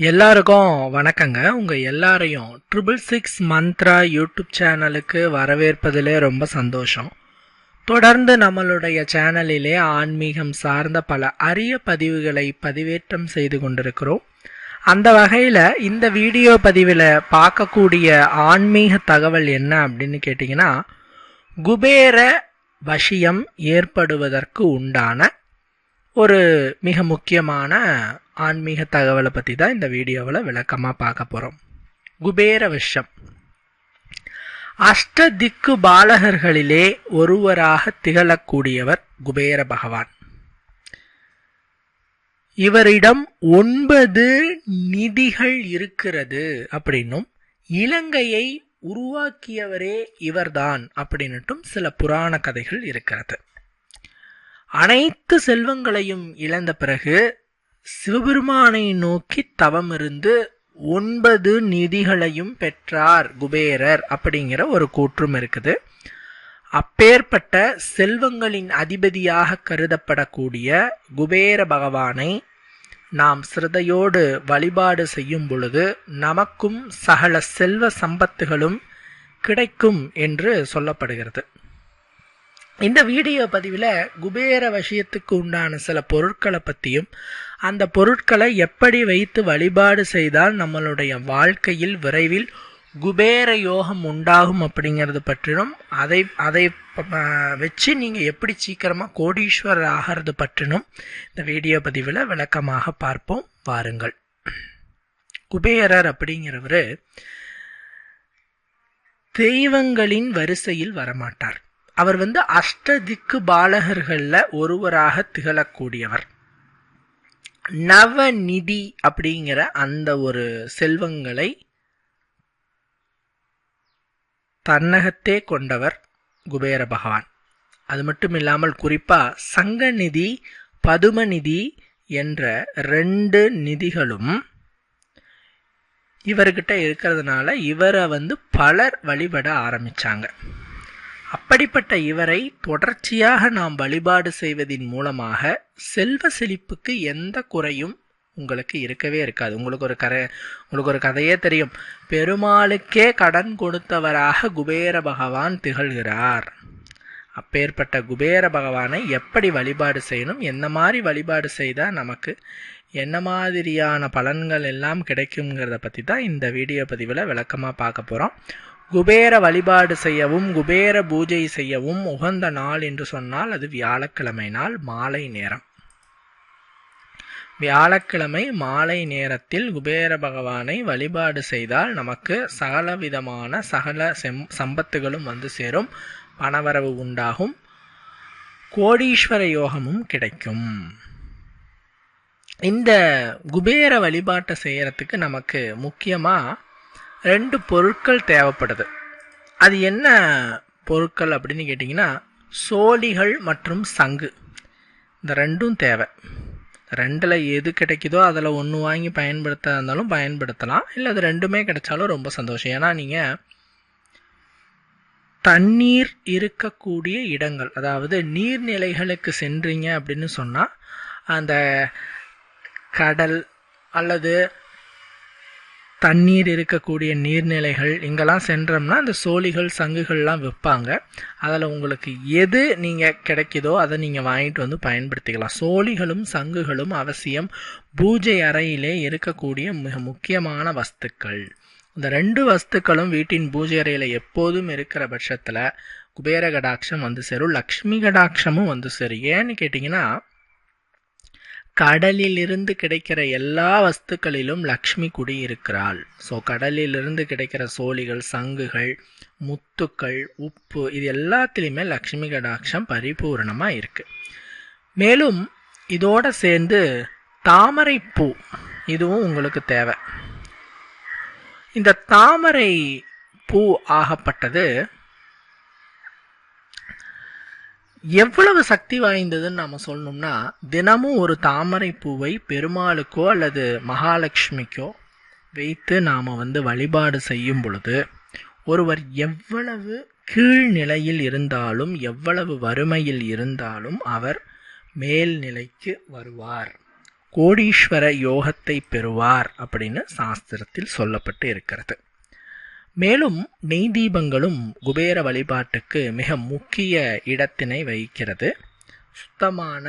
எல்லாருக்கும் வணக்கங்க. உங்கள் எல்லாரையும் ட்ரிபிள் சிக்ஸ் மந்த்ரா யூடியூப் சேனலுக்கு வரவேற்பதிலே ரொம்ப சந்தோஷம். தொடர்ந்து நம்மளுடைய சேனலிலே ஆன்மீகம் சார்ந்த பல அரிய பதிவுகளை பதிவேற்றம் செய்து கொண்டிருக்கிறோம். அந்த வகையில் இந்த வீடியோ பதிவில் பார்க்கக்கூடிய ஆன்மீக தகவல் என்ன அப்படின்னு கேட்டிங்கன்னா குபேர வசியம் ஏற்படுவதற்கு உண்டான ஒரு மிக முக்கியமான ஆன்மீக தகவலை பற்றி தான் இந்த வீடியோவில் விளக்கமாக பார்க்க போகிறோம் குபேர விஷம். அஷ்ட திக்கு பாலகர்களிலே ஒருவராக திகழக்கூடியவர் குபேர பகவான். இவரிடம் ஒன்பது நிதிகள் இருக்கிறது அப்படின்னும் இலங்கையை உருவாக்கியவரே இவர்தான் அப்படின்னுட்டும் சில புராண கதைகள் இருக்கிறது. அனைத்து செல்வங்களையும் இழந்த பிறகு சிவபெருமானை நோக்கி தவம் இருந்து ஒன்பது நிதிகளையும் பெற்றார் குபேரர் அப்படிங்கிற ஒரு கூற்றும் இருக்குது. அப்பேற்பட்ட செல்வங்களின் அதிபதியாக கருதப்படக்கூடிய குபேர பகவானை நாம் சிரதையோடு வழிபாடு செய்யும் பொழுது நமக்கும் சகல செல்வ சம்பத்துகளும் கிடைக்கும் என்று சொல்லப்படுகிறது. இந்த வீடியோ பதிவில் குபேர விஷயத்துக்கு உண்டான சில பொருட்களை பற்றியும் அந்த பொருட்களை எப்படி வைத்து வழிபாடு செய்தால் நம்மளுடைய வாழ்க்கையில் விரைவில் குபேர யோகம் உண்டாகும் அப்படிங்கிறது பற்றினும் அதை அதை வச்சு நீங்கள் எப்படி சீக்கிரமாக கோடீஸ்வரர் ஆகிறது பற்றினும் இந்த வீடியோ பதிவில் விளக்கமாக பார்ப்போம். வாருங்கள். குபேரர் அப்படிங்கிறவர் தெய்வங்களின் வரிசையில் வரமாட்டார். அவர் வந்து அஷ்டதிக்கு பாலகர்கள்ல ஒருவராக திகழக்கூடியவர். நவநிதி அப்படிங்கிற அந்த ஒரு செல்வங்களை தன்னகத்தே கொண்டவர் குபேர பகவான். அது மட்டும் இல்லாமல் குறிப்பாக சங்கநிதி பதுமநிதி என்ற ரெண்டு நிதிகளும் இவர்கிட்ட இருக்கிறதுனால இவரை வந்து பலர் வழிபட ஆரம்பிச்சாங்க. அப்படிப்பட்ட இவரை தொடர்ச்சியாக நாம் வழிபாடு செய்வதின் மூலமாக செல்வ செழிப்புக்கு எந்த குறையும் உங்களுக்கு இருக்கவே இருக்காது. உங்களுக்கு ஒரு கரை உங்களுக்கு ஒரு கதையே தெரியும். பெருமாளுக்கே கடன் கொடுத்தவராக குபேர பகவான் திகழ்கிறார். அப்பேற்பட்ட குபேர பகவானை எப்படி வழிபாடு செய்யணும்? என்ன மாதிரி வழிபாடு செய்தால் நமக்கு என்ன மாதிரியான பலன்கள் எல்லாம் கிடைக்குங்கிறத பற்றி தான் இந்த வீடியோ பதிவில் விளக்கமாக பார்க்க போகிறோம் குபேர வழிபாடு செய்யவும் குபேர பூஜை செய்யவும் உகந்த நாள் என்று சொன்னால் அது வியாழக்கிழமை நாள் மாலை நேரம். வியாழக்கிழமை மாலை நேரத்தில் குபேர பகவானை வழிபாடு செய்தால் நமக்கு சகல விதமான சகல செம் சம்பத்துகளும் வந்து சேரும் பணவரவு உண்டாகும் கோடீஸ்வர யோகமும் கிடைக்கும். இந்த குபேர வழிபாட்டை செய்கிறதுக்கு நமக்கு முக்கியமாக ரெண்டு பொருட்கள் தேவைப்படுது. அது என்ன பொருட்கள் அப்படின்னு கேட்டிங்கன்னா சோழிகள் மற்றும் சங்கு. இந்த ரெண்டும் தேவை. ரெண்டில் எது கிடைக்குதோ அதில் ஒன்று வாங்கி பயன்படுத்த இருந்தாலும் பயன்படுத்தலாம். இல்லை அது ரெண்டுமே கிடைச்சாலும் ரொம்ப சந்தோஷம். ஏன்னா நீங்கள் தண்ணீர் இருக்கக்கூடிய இடங்கள் அதாவது நீர்நிலைகளுக்கு சென்றீங்க அப்படின்னு சொன்னால் அந்த கடல் அல்லது தண்ணீர் இருக்கக்கூடிய நீர்நிலைகள் இங்கெல்லாம் சென்றோம்னா அந்த சோழிகள் சங்குகள்லாம் விற்பாங்க. அதில் உங்களுக்கு எது நீங்கள் கிடைக்குதோ அதை நீங்கள் வாங்கிட்டு வந்து பயன்படுத்திக்கலாம். சோழிகளும் சங்குகளும் அவசியம். பூஜை அறையிலே இருக்கக்கூடிய மிக முக்கியமான வஸ்துக்கள். இந்த ரெண்டு வஸ்துக்களும் வீட்டின் பூஜை அறையில் எப்போதும் இருக்கிற பட்சத்தில் குபேர கடாட்சம் வந்து சேரும். லக்ஷ்மி கடாட்சமும் வந்து சேரும். ஏன்னு கேட்டிங்கன்னா கடலிலிருந்து கிடைக்கிற எல்லா வஸ்துக்களிலும் லக்ஷ்மி குடியிருக்கிறாள். ஸோ கடலிலிருந்து கிடைக்கிற சோழிகள் சங்குகள் முத்துக்கள் உப்பு இது எல்லாத்துலேயுமே லக்ஷ்மி கடாட்சம் பரிபூர்ணமாக இருக்குது மேலும் இதோடு சேர்ந்து தாமரை பூ இதுவும் உங்களுக்கு தேவை. இந்த தாமரை பூ ஆகப்பட்டது எவ்வளவு சக்தி வாய்ந்ததுன்னு நம்ம சொல்லணும்னா தினமும் ஒரு தாமரை பூவை பெருமாளுக்கோ அல்லது மகாலட்சுமிக்கோ வைத்து நாம் வந்து வழிபாடு செய்யும் பொழுது ஒருவர் எவ்வளவு கீழ்நிலையில் இருந்தாலும் எவ்வளவு வறுமையில் இருந்தாலும் அவர் மேல்நிலைக்கு வருவார். கோடீஸ்வர யோகத்தை பெறுவார் அப்படின்னு சாஸ்திரத்தில் சொல்லப்பட்டு இருக்கிறது. மேலும் நெய் தீபங்களும் குபேர வழிபாட்டுக்கு மிக முக்கிய இடத்தினை வகிக்கிறது. சுத்தமான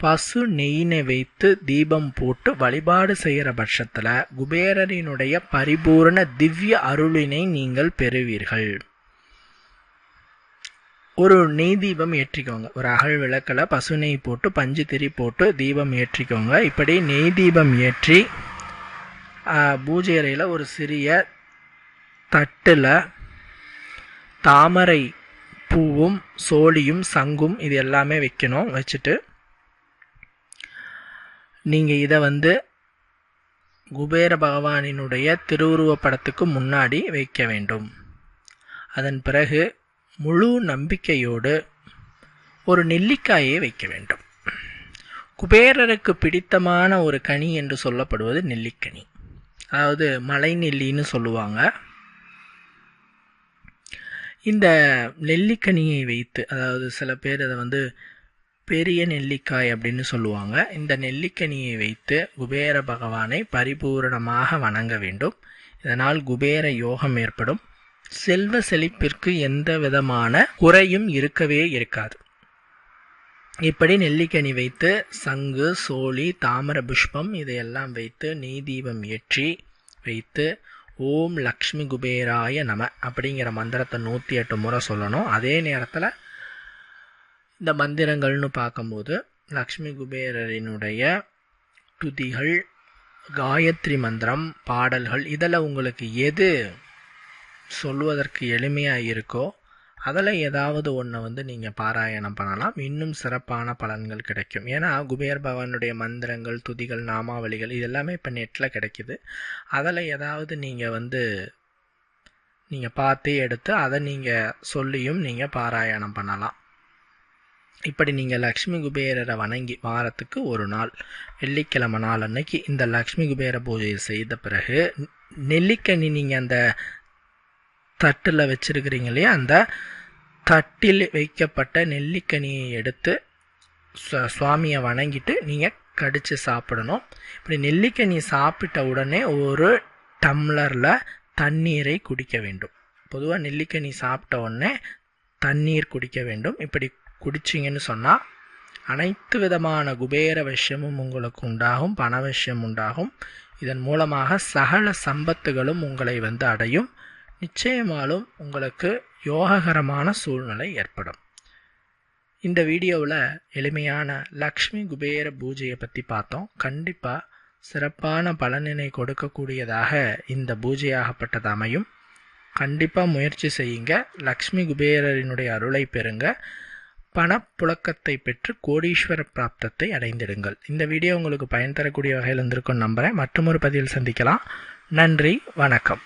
பசு நெய்யினை வைத்து தீபம் போட்டு வழிபாடு செய்கிற பட்சத்தில் குபேரரினுடைய பரிபூரண திவ்ய அருளினை நீங்கள் பெறுவீர்கள். ஒரு நெய் தீபம் ஏற்றிக்கோங்க. ஒரு அகல் விளக்கில் பசு நெய் போட்டு பஞ்சு திரி போட்டு தீபம் ஏற்றிக்கோங்க. இப்படி நெய் தீபம் ஏற்றி பூஜை அறையில் ஒரு சிறிய தட்டில் தாமரை பூவும் சோழியும் சங்கும் இது எல்லாமே வைக்கணும் வச்சுட்டு நீங்கள் இதை வந்து குபேர பகவானினுடைய திருவுருவப்படத்துக்கு முன்னாடி வைக்க வேண்டும். அதன் பிறகு முழு நம்பிக்கையோடு ஒரு நெல்லிக்காயை வைக்க வேண்டும். குபேரருக்கு பிடித்தமான ஒரு கனி என்று சொல்லப்படுவது நெல்லிக்கனி. அதாவது மலை நெல்லின்னு சொல்லுவாங்க. இந்த நெல்லிக்கனியை வைத்து அதாவது சில பேர் அதை வந்து பெரிய நெல்லிக்காய் அப்படின்னு சொல்லுவாங்க. இந்த நெல்லிக்கனியை வைத்து குபேர பகவானை பரிபூரணமாக வணங்க வேண்டும். இதனால் குபேர யோகம் ஏற்படும். செல்வ செழிப்பிற்கு எந்த விதமான குறையும் இருக்கவே இருக்காது. இப்படி நெல்லிக்கனி வைத்து சங்கு சோழி தாமர புஷ்பம் இதையெல்லாம் வைத்து நெய் தீபம் ஏற்றி வைத்து ஓம் லக்ஷ்மி குபேராய நம அப்படிங்கிற மந்திரத்தை நூற்றி எட்டு முறை சொல்லணும். அதே நேரத்தில் இந்த மந்திரங்கள்னு பார்க்கும்போது லக்ஷ்மி குபேரரினுடைய துதிகள் காயத்ரி மந்திரம் பாடல்கள் இதில் உங்களுக்கு எது சொல்வதற்கு எளிமையாக இருக்கோ அதில் ஏதாவது ஒன்று வந்து நீங்கள் பாராயணம் பண்ணலாம். இன்னும் சிறப்பான பலன்கள் கிடைக்கும். ஏன்னா குபேர் பவனுடைய மந்திரங்கள் துதிகள் நாமாவளிகள் இது எல்லாமே இப்போ நெட்டில் கிடைக்கிது. அதில் ஏதாவது நீங்கள் வந்து நீங்கள் பார்த்து எடுத்து அதை நீங்கள் சொல்லியும் நீங்கள் பாராயணம் பண்ணலாம். இப்படி நீங்கள் லக்ஷ்மி குபேரரை வணங்கி வாரத்துக்கு ஒரு நாள் வெள்ளிக்கிழமை நாள் அன்னைக்கு இந்த லக்ஷ்மி குபேர பூஜையை செய்த பிறகு நெல்லிக்கனி நீங்கள் அந்த தட்டில் வச்சுருக்கிறீங்க இல்லையா? அந்த தட்டில் வைக்கப்பட்ட நெல்லிக்கனியை எடுத்து சுவாமியை வணங்கிட்டு நீங்கள் கடித்து சாப்பிடணும். இப்படி நெல்லிக்கனி சாப்பிட்ட உடனே ஒரு டம்ளரில் தண்ணீரை குடிக்க வேண்டும். பொதுவாக நெல்லிக்கனி சாப்பிட்ட உடனே தண்ணீர் குடிக்க வேண்டும். இப்படி குடிச்சிங்கன்னு சொன்னால் அனைத்து விதமான குபேர விஷயமும் உங்களுக்கு உண்டாகும் பண விஷயம் உண்டாகும். இதன் மூலமாக சகல சம்பத்துகளும் உங்களை வந்து அடையும். நிச்சயமாலும் உங்களுக்கு யோககரமான சூழ்நிலை ஏற்படும். இந்த வீடியோவில் எளிமையான லக்ஷ்மி குபேர பூஜையை பற்றி பார்த்தோம். கண்டிப்பாக சிறப்பான பலனினை கொடுக்கக்கூடியதாக இந்த பூஜையாகப்பட்டது அமையும். கண்டிப்பாக முயற்சி செய்யுங்க. லக்ஷ்மி குபேரரினுடைய அருளை பெறுங்க. பணப்புழக்கத்தை பெற்று கோடீஸ்வர பிராப்தத்தை அடைந்திடுங்கள். இந்த வீடியோ உங்களுக்கு பயன் தரக்கூடிய வகையில் இருந்திருக்கும் நம்புகிறேன் மற்றொரு பதிவில் சந்திக்கலாம். நன்றி வணக்கம்.